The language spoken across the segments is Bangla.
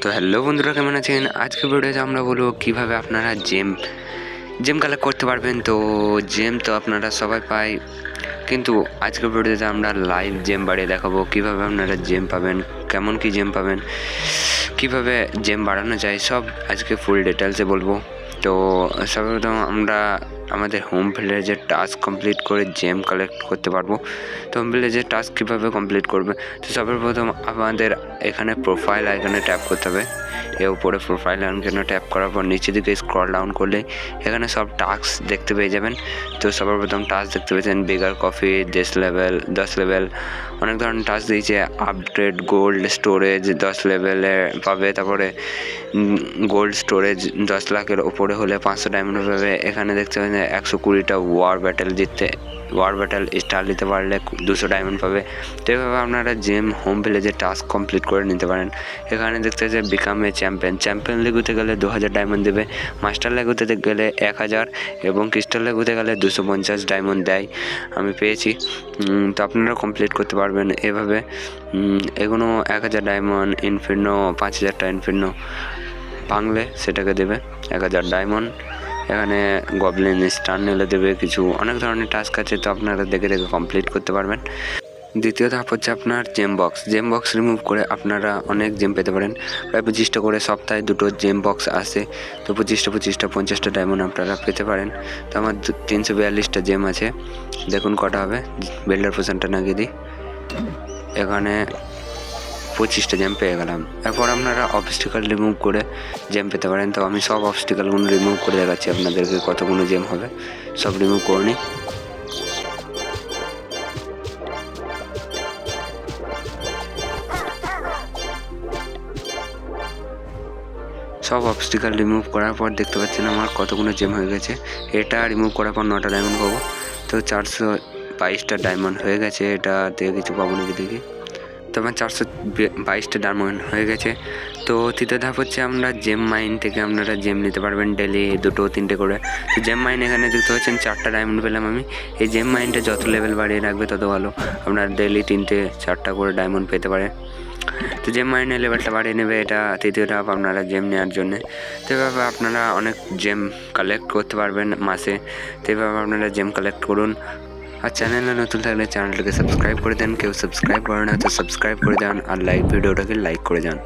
তো হ্যালো বন্ধুরা, কেমন আছেন? আজকে ভিডিওতে আমরা বলব কীভাবে আপনারা জেম জেম কালেক্ট করতে পারবেন। তো জেম তো আপনারা সবাই পায়, কিন্তু আজকের ভিডিওতে আমরা লাইভ জেম বাড়িয়ে দেখাবো। কীভাবে আপনারা জেম পাবেন, কেমন কি জেম পাবেন, কীভাবে জেম বাড়ানো যায়, সব আজকে ফুল ডিটেলসে বলব। তো সর্বপ্রথম আমরা আমাদের হোম ভিলেজের টাস্ক কমপ্লিট করে জেম কালেক্ট করতে পারব। তো হোম ভিলেজের টাস্ক কীভাবে কমপ্লিট করবে? তো সর্বপ্রথম আমাদের এখানে প্রোফাইল আইকনে ট্যাপ করতে হবে। এ উপরে প্রোফাইল আইকনে ট্যাপ করার পর নিচের দিকে স্ক্রল ডাউন করলে এখানে সব টাস্ক দেখতে পেয়ে যাবেন। তো সর্বপ্রথম টাস্ক দেখতে পেয়েছেন বেগার কফি দেশ লেভেল দশ লেভেল অনেক ধরনের টাস্ক দিয়েছে। আপগ্রেড গোল্ড স্টোরেজ দশ লেভেলে পাবে। তারপরে গোল্ড স্টোরেজ দশ লাখের ওপরে হলে পাঁচশো ডায়মন্ড পাবে। এখানে দেখতে পাবেন একশো কুড়িটা ওয়ার ব্যাটেল জিততে ওয়ার ব্যাটেল স্টার দিতে পারলে দুশো ডায়মন্ড পাবে। তো এভাবে আপনারা জেম হোম ভিলেজের টাস্ক কমপ্লিট করে নিতে পারেন। এখানে দেখতে যে বিকাম এ চ্যাম্পিয়ন চ্যাম্পিয়ন লিগুতে গেলে দু হাজার ডায়মন্ড দেবে। মাস্টার লেগুতে গেলে এক হাজার এবং ক্রিস্টাল লেগুতে গেলে দুশো পঞ্চাশ ডায়মন্ড দেয়। আমি পেয়েছি। তো আপনারা কমপ্লিট করতে পারবেন এভাবে। এগুলো এক হাজার ডায়মন্ড ইনফির্নো পাঁচ হাজারটা ইনফির্নো ভাঙলে সেটাকে দেবে। এক হাজার ডায়মন্ড এখানে গবলিন স্টার নিলে দেবে, কিছু অনেক ধরনের টাস্ক আছে, তো আপনারা দেখে দেখে কমপ্লিট করতে পারবেন। দ্বিতীয় ধাপ হচ্ছে আপনার gem box gem box remove করে আপনারা অনেক জেম পেতে পারেন। প্রায় পঁচিশটা করে সপ্তাহে দুটো জেম বক্স আসে তো পঁচিশটা পঁচিশটা, পঞ্চাশটা ডায়মন্ড আপনারা পেতে পারেন। তো আমার তিনশো বিয়াল্লিশটা জেম আছে। দেখুন কটা হবে। বিল্ডার পোশনটা লাগিয়ে দিই। এখানে পঁচিশটা জ্যাম পেয়ে গেলাম। এরপর আপনারা অবস্টিকাল রিমুভ করে জ্যাম পেতে পারেন। তো আমি সব অবস্টিকালগুলো রিমুভ করে দেখাচ্ছি আপনাদেরকে কতগুলো জ্যাম হবে। সব রিমুভ করে নিই। সব অবস্টিকাল রিমুভ করার পর দেখতে পাচ্ছেন আমার কতগুলো জেম হয়ে গেছে। এটা রিমুভ করার পর নটা ডায়মন্ড পাবো। তো চারশো বাইশটা ডায়মন্ড হয়ে গেছে। এটা থেকে কিছু পাবো নাকি দেখি। তো আমার চারশো বাইশটা ডায়মন্ড হয়ে গেছে। তো তৃতীয় ধাপ হচ্ছে আমরা জেম মাইন থেকে আপনারা জেম নিতে পারবেন ডেলি দুটো, তিনটে করে। তো জেম মাইন এখানে দেখতে পাচ্ছেন, চারটা ডায়মন্ড পেলাম আমি। এই জেম মাইনটা যত লেভেল বাড়িয়ে রাখবে তত ভালো। আপনার ডেলি তিনটে, চারটা করে ডায়মন্ড পেতে পারে তো জেম মাইনের লেভেলটা বাড়িয়ে নেবে এটা তৃতীয় ধাপ আপনারা জেম নেওয়ার জন্য। তো এভাবে আপনারা অনেক জেম কালেক্ট করতে পারবেন মাসে। তো এভাবে আপনারা জেম কালেক্ট করুন। আর চ্যানেলে নতুন থাকলে চ্যানেলটাকে সাবস্ক্রাইব করে দেন, কেউ সাবস্ক্রাইব করে না, তো সাবস্ক্রাইব করে দেন আর লাইক ভিডিওটাকে লাইক করে যান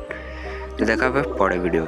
তো দেখা হবে পরে ভিডিও